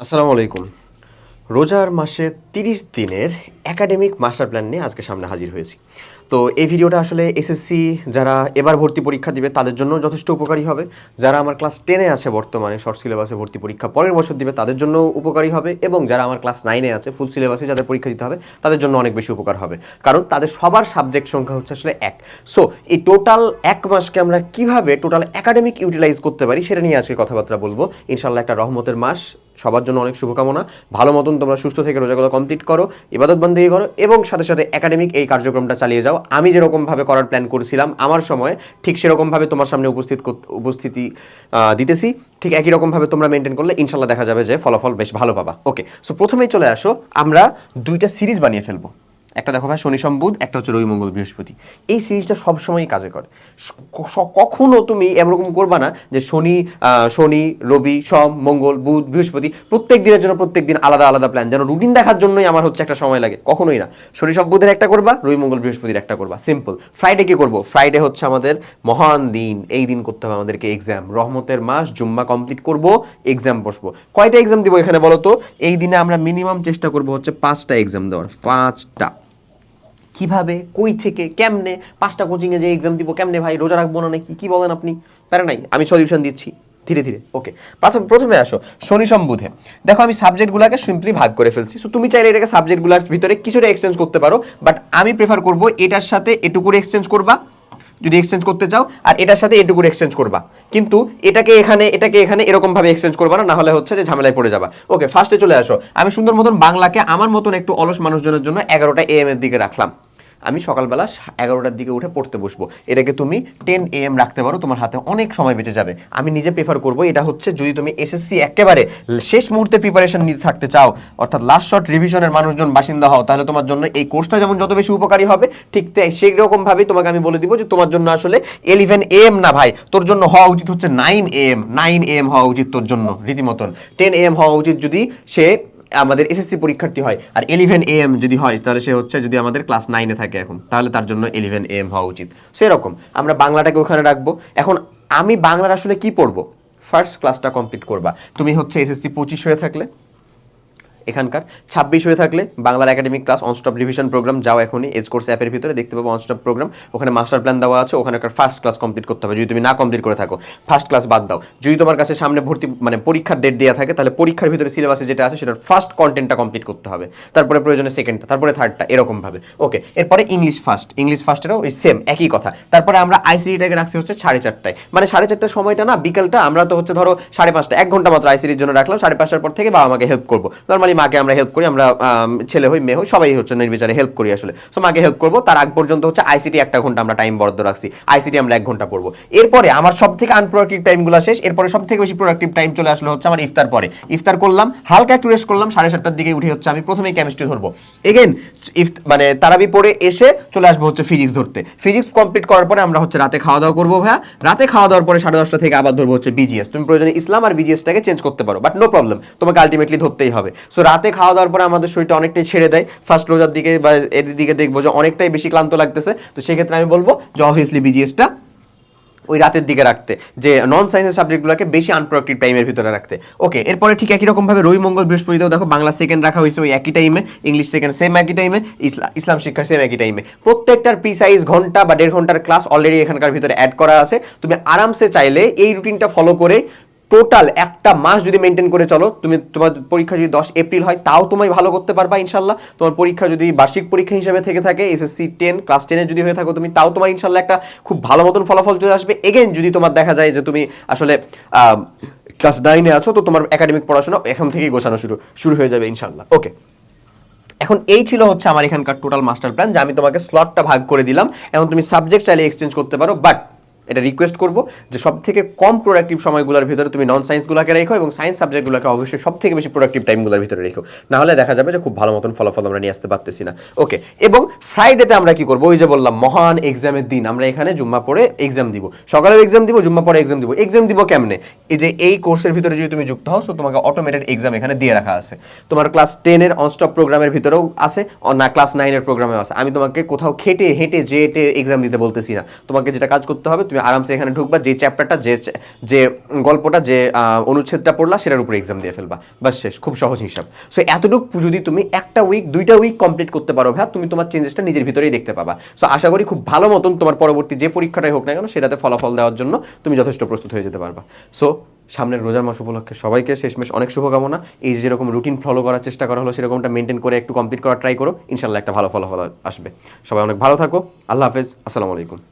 আসসালামু আলাইকুম। রোজার মাসে তিরিশ দিনের একাডেমিক মাস্টার প্ল্যান নিয়ে আজকে সামনে হাজির হয়েছি। তো এই ভিডিওটা আসলে এসএসসি যারা এবার ভর্তি পরীক্ষা দিবে, তাদের জন্য যথেষ্ট উপকারী হবে। যারা আমার ক্লাস টেনে আছে বর্তমানে শর্ট সিলেবাসে ভর্তি পরীক্ষা পরের বছর দিবে, তাদের জন্য উপকারী হবে। এবং যারা আমার ক্লাস নাইনে আছে ফুল সিলেবাসে যাদের পরীক্ষা দিতে হবে, তাদের জন্য অনেক বেশি উপকার হবে। কারণ তাদের সবার সাবজেক্ট সংখ্যা হচ্ছে আসলে এক। সো এই টোটাল এক মাসকে আমরা কীভাবে টোটাল একাডেমিক ইউটিলাইজ করতে পারি, সেটা নিয়ে আজকে কথাবার্তা বলব। ইনশাল্লাহ একটা রহমতের মাস সবার জন্য অনেক শুভকামনা। ভালো মতন তোমরা সুস্থ থেকে রোজাগুলো কমপ্লিট করো, ইবাদত বন্দী করো এবং সাথে সাথে একাডেমিক এই কার্যক্রমটা চালিয়ে যাও। আমি যেরকমভাবে করার প্ল্যান করছিলাম, আমার সময় ঠিক সেরকমভাবে তোমার সামনে উপস্থিত উপস্থিতি দিতেছি। ঠিক একই রকমভাবে তোমরা মেনটেন করলে ইনশাল্লাহ দেখা যাবে যে ফলাফল বেশ ভালো পাবা। ওকে সো প্রথমেই চলে আসো, আমরা দুইটা সিরিজ বানিয়ে ফেলব। একটা দেখো ভাই, শনি সম্বুধ একটা হচ্ছে রবি মঙ্গল বৃহস্পতি। এই সিরিজটা সবসময়ই কাজে করে। কখনো তুমি এরকম করবা না যে শনি শনি, রবি, সম, মঙ্গল, বুধ, বৃহস্পতি প্রত্যেক দিনের জন্য প্রত্যেক দিন আলাদা আলাদা প্ল্যান যেন রুটিন দেখার জন্যই আমার হচ্ছে একটা সময় লাগে। কখনোই না। শনি সম্বুধের একটা করবা, রবি মঙ্গল বৃহস্পতির একটা করবা। সিম্পল ফ্রাইডে কি করব? ফ্রাইডে হচ্ছে আমাদের মহান দিন। এই দিন করতে হবে আমাদেরকে এক্সাম রহমতের মাস, জুম্মা কমপ্লিট করব এক্সাম বসবো। কয়টা এক্সাম দিব এখানে বলো তো? এই দিনে আমরা মিনিমাম চেষ্টা করব হচ্ছে পাঁচটা এক্সাম দেওয়ার। পাঁচটা। কীভাবে, কই থেকে, কেমনে, পাঁচটা কোচিংয়ে যে এক্সাম দিব, কেমনে ভাই, রোজা রাখব না নাকি, কী বলেন আপনি? প্যারা নাই, আমি সলিউশন দিচ্ছি, ধীরে ধীরে ওকে প্রথম, প্রথমে আসো, শনি সম্বুধে। দেখো, আমি সাবজেক্টগুলোকে সিম্পলি ভাগ করে ফেলছি সো তুমি চাইলে এটাকে সাবজেক্টগুলোর ভিতরে কিছুটা এক্সচেঞ্জ করতে পারো বাট আমি প্রেফার করব এটার সাথে এটুকুর এক্সচেঞ্জ করবা যদি এক্সচেঞ্জ করতে চাও, আর এটার সাথে এটুকু এক্সচেঞ্জ করবা। কিন্তু এটাকে এখানে এটাকে এখানে এরকম ভাবে এক্সচেঞ্জ করবা না না হলে হচ্ছে যে ঝামেলায় পড়ে যাবা। ওকে ফার্স্টে চলে আসো। আমি সুন্দর মতন বাংলাকে আমার মতন একটু অলস মানুষজনের জন্য এগারোটা এম এর দিকে রাখলাম। আমি সকালবেলা এগারোটার দিকে উঠে পড়তে বসবো। এটাকে তুমি টেন এ এম রাখতে পারো, তোমার হাতে অনেক সময় বেঁচে যাবে। আমি নিজে প্রেফার করব, এটা হচ্ছে যদি তুমি এসএসসি একেবারে শেষ মুহূর্তে প্রিপারেশন নিতে থাকতে চাও, অর্থাৎ লাস্ট শট রিভিশনের মানুষজন বাসিন্দা হও, তাহলে তোমার জন্য এই কোর্সটা যেমন যত বেশি উপকারী হবে, ঠিক তাই সেই রকম ভাবেই তোমাকে আমি বলে দিব যে তোমার জন্য আসলে ইলেভেন এম না ভাই, তোর জন্য হওয়া উচিত হচ্ছে nine A M nine M হওয়া উচিত তোর জন্য রীতিমতন। টেন এম হওয়া উচিত যদি সে আমাদের এসএসসি পরীক্ষার্থী হয়। আর ইলেভেন এ এম যদি হয়, তাহলে সে হচ্ছে যদি আমাদের ক্লাস নাইনে থাকে এখন, তাহলে তার জন্য ইলেভেন এ এম হওয়া উচিত। সেরকম আমরা বাংলাটাকে ওখানে রাখব। এখন আমি বাংলার আসলে কি পড়ব? ফার্স্ট ক্লাসটা কমপ্লিট করবা। তুমি হচ্ছে এসএসসি পঁচিশ হয়ে থাকলে। এখানকার। ছাব্বিশ হয়ে থাকলে বাংলার academic class nonstop revision program যাও এখনই। এজ কোর্স অ্যাপের ভিতরে দেখতে পাবো অনস্টপ প্রোগ্রাম। ওখানে মাস্টার প্ল্যান দেওয়া আছে ওখানকার ফার্স্ট ক্লাস কমপ্লিট করতে হবে। যদি তুমি না কমপ্লিট করে থাকো ফার্স্ট ক্লাস বাদ দাও। যদি তোমার কাছে সামনে ভর্তি মানে পরীক্ষার ডেট দেওয়া থাকে, তাহলে পরীক্ষার ভিতরে সিলেবাসে যেটা আছে, সেটার ফার্স্ট কন্টেন্টটা কমপ্লিট করতে হবে। তারপরে প্রয়োজনে সেকেন্ডটা তারপরে থার্ডটা এরকমভাবে। ওকে এরপরে ইংলিশ ফার্স্ট ইংলিশ ফার্স্টেরও ওই সেম একই কথা। তারপরে আমরা আইসিডিটাকে রাখছি হচ্ছে সাড়ে চারটায়। মানে সাড়ে চারটার সময়টা না, বিকেলটা আমরা তো হচ্ছে ধরো সাড়ে পাঁচটা এক ঘণ্টা মাত্র আইসিডির জন্য রাখলাম, সাড়ে পাঁচটার পর থেকে বাবা আমাকে হেল্প করব। নর্মালি মাকে আমরা হেল্প করি, আমরা ছেলে হই, মেয়ে হই, সবাই হচ্ছে নির্বিচারে হেল্প করি আসলে। সো মাকে হেল্প করব, তার আগ পর্যন্ত হচ্ছে আইসিটি একটা ঘণ্টা আমরা টাইম বরাদ্দ রাখছি। আইসিটি আমরা এক ঘণ্টা পড়ব। এরপরে আমার সব থেকে আনপ্রোডাক্টিভ টাইমগুলো শেষ, এরপরে সব থেকে বেশি প্রোডাক্টিভ টাইম চলে আসলে হচ্ছে আমার ইফতার পরে। ইফতার করলাম, হালকা একটু রেস্ট করলাম, সাড়ে সাতটার দিকে উঠে হচ্ছে আমি প্রথমেই কেমিস্ট্রি ধরবো। এগেন ইফ মানে তারাবি পড়ে এসে চলে আসব হচ্ছে ফিজিক্স ধরতে। ফিজিক্স কমপ্লিট করার পরে আমরা হচ্ছে রাতে খাওয়া দাওয়া করব ভাইয়া। রাতে খাওয়া দাওয়ার পরে সাড়ে দশটা থেকে আবার ধরবো হচ্ছে বিজিএস তুমি প্রয়োজনে ইসলাম আর বিজিএসটাকে চেঞ্জ করতে পারো বাট নো প্রবলেম তোমাকে আলটিমেটলি ধরতেই হবে। সো রাতে খাওয়া দাওয়ার পরে আমাদের শরীরটা অনেকটাই ছেড়ে দেয়। ফার্স্ট রোজার দিকে বা এর দিকে দেখব যে অনেকটাই বেশি ক্লান্ত লাগতেছে। তো সেক্ষেত্রে আমি বলব যে অবভিয়াসলি বিজিএসটা ওই রাতের দিকে রাখতে। যে নন সায়েন্সের সাবজেক্টগুলোকে বেশি আনপ্রোডাক্টিভ টাইমের ভিতরে রাখতে। ওকে এরপরে ঠিক একই রকমভাবে রবি মঙ্গল বৃহস্পতিতেও দেখো বাংলা সেকেন্ড রাখা হয়েছে ওই একই টাইমে ইংলিশ সেকেন্ড সেম একই টাইমে ইসলাম শিক্ষা সেম একই টাইমে প্রত্যেকটার প্রিসাইজ ঘণ্টা বা দেড় ঘণ্টার ক্লাস অলরেডি এখানকার ভিতরে অ্যাড করা আছে। তুমি আরামসে চাইলে এই রুটিনটা ফলো করে টোটাল একটা মাস যদি মেনটেন করে চলো, তুমি তোমার পরীক্ষা যদি দশ এপ্রিল হয়, তাও তুমি ভালো করতে পারবা ইনশাল্লাহ। তোমার পরীক্ষা যদি বার্ষিক পরীক্ষা হিসেবে থেকে থাকে এসএসসি টেন ক্লাস টেনে যদি হয়ে থাকো, তুমি তাও তোমার ইনশাল্লাহ একটা খুব ভালো মতন ফলাফল চলে আসবে। এগেন যদি তোমার দেখা যায় যে তুমি আসলে ক্লাস নাইনে আছো, তো তোমার একাডেমিক পড়াশোনা এখন থেকেই গোছানো শুরু শুরু হয়ে যাবে ইনশাল্লাহ। ওকে এখন এই ছিল হচ্ছে আমার এখানকার টোটাল মাস্টার প্ল্যান যে আমি তোমাকে স্লটটা ভাগ করে দিলাম। এখন তুমি সাবজেক্ট চাইলে এক্সচেঞ্জ করতে পারো বাট এটা রিকোয়েস্ট করব যে সব থেকে কম প্রোডাক্টিভ সময়গুলোর ভিতরে তুমি নন সায়েন্সগুলোকে রেখো এবং সায়েন্স সাবজেক্টগুলোকে অবশ্যই সব থেকে বেশি প্রোডাক্টিভ টাইমগুলোর ভিতরে রেখো। নাহলে দেখা যাবে যে খুব ভালো মতন ফলাফল আমরা নিয়ে আসতে পারতেছি না। ওকে এবং ফ্রাইডেতে আমরা কি করব? ওই যে বললাম, মহান এক্সামের দিন। আমরা এখানে জুম্মা পড়ে এক্সাম দিব। সকালেও এক্সাম দিব, জুম্মা পরে এক্সাম দিব। এক্সাম দিব কেমনে? এই যে এই কোর্সের ভিতরে যদি তুমি যুক্ত হও তো তোমাকে অটোমেটেড এক্সাম এখানে দিয়ে রাখা আছে। তোমার ক্লাস টেনের অনস্টপ প্রোগ্রামের ভিতরেও আছে না ক্লাস নাইনের প্রোগ্রামেও আছে। আমি তোমাকে কোথাও খেটে, হেঁটে, যেটে এক্সাম দিতে বলতেছি না। তোমাকে যেটা কাজ করতে হবে তুমি আরামসে এখানে ঢুকবা, যে চ্যাপ্টারটা যে যে গল্পটা, যে অনুচ্ছেদটা পড়লা সেটার উপরে এক্সাম দিয়ে ফেলবা। বাস শেষ, খুব সহজ হিসাব। সো এতটুকু যদি তুমি একটা উইক দুইটা উইক কমপ্লিট করতে পারো ভাই তুমি তোমার চেঞ্জেসটা নিজের ভিতরেই দেখতে পাবা। সো আশা করি খুব ভালো মতন তোমার পরবর্তী যে পরীক্ষাটাই হোক না কেন, সেটাতে ফলাফল দেওয়ার জন্য তুমি যথেষ্ট প্রস্তুত হয়ে যেতে পারবা। সো সামনের রোজার মাস উপলক্ষে সবাইকে শেষমেশ অনেক শুভকামনা। এই যে যেরকম রুটিন ফলো করার চেষ্টা করা হলো, সেরকমটা মেনটেন করে একটু কমপ্লিট করার ট্রাই করো ইনশাল্লাহ একটা ভালো ফলাফল আসবে। সবাই অনেক ভালো থাকো। আল্লাহ হাফেজ। আসসালামু আলাইকুম।